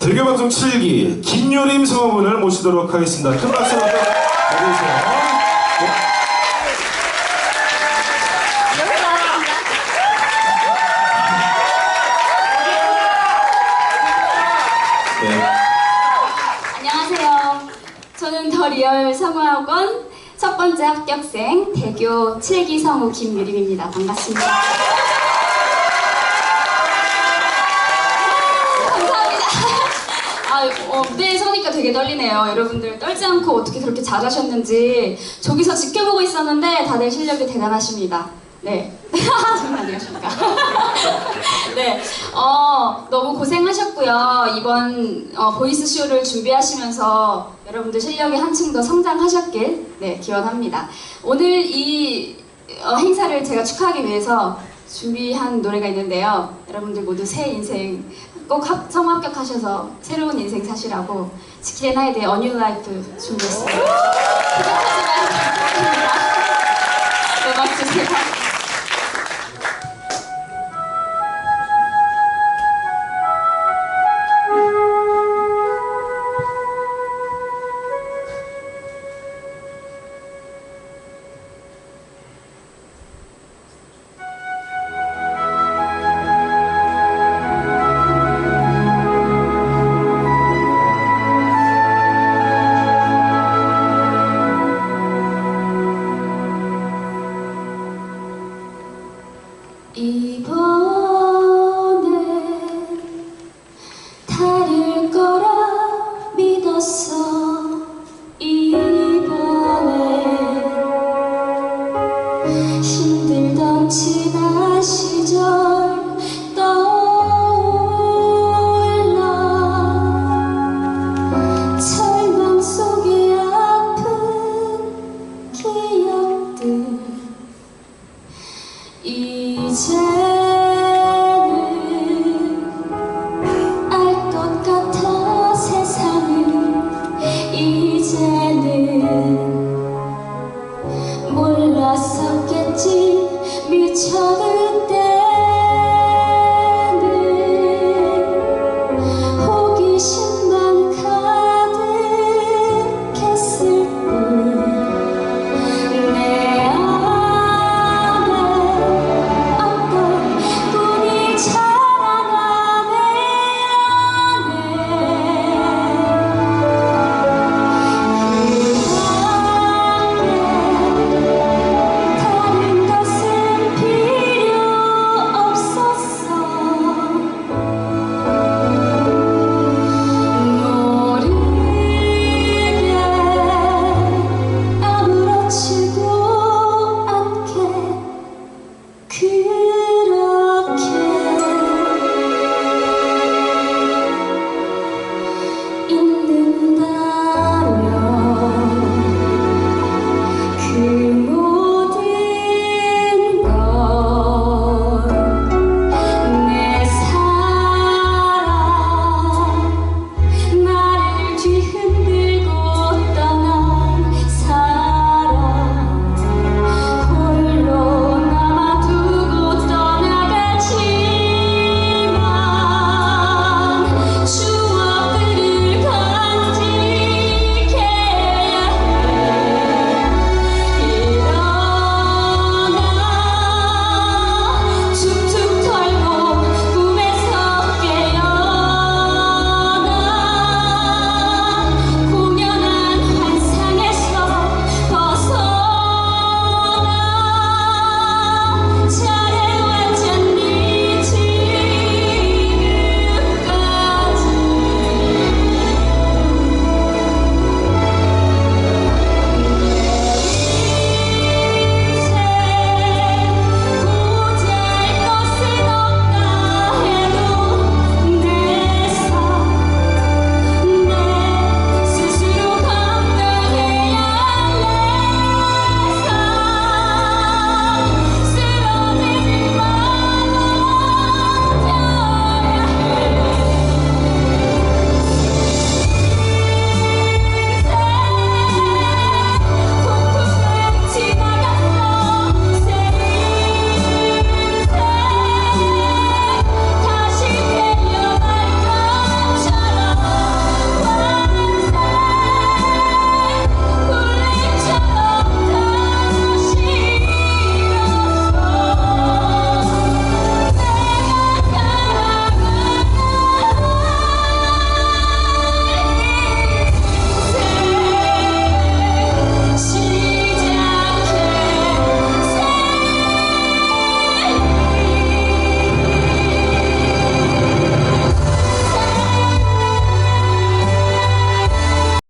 대교방송 7기 김요림 성우분을 모시도록 하겠습니다. 큰 박수로 맞아주세요. 네. 안녕하세요. 저는 더 리얼 성우학원 첫 번째 합격생 대교 7기 성우 김유림입니다. 반갑습니다. 아, 어, 무대에 서니까 되게 떨리네요. 여러분들 떨지 않고 어떻게 그렇게 잘하셨는지 저기서 지켜보고 있었는데 다들 실력이 대단하십니다. 네. 정말 안녕하십니까. 네. 어, 너무 고생하셨고요. 이번 어, 보이스 쇼를 준비하시면서 여러분들 실력이 한층 더 성장하셨길 네, 기원합니다. 오늘 이 어, 행사를 제가 축하하기 위해서 준비한 노래가 있는데요. 여러분들 모두 새 인생 꼭 합, 성합격하셔서 새로운 인생 사시라고 지킬의 나에 대해 어뉴 라이프 준비했습니다. 부족하지만 부탁드립니다. 음악 주세요.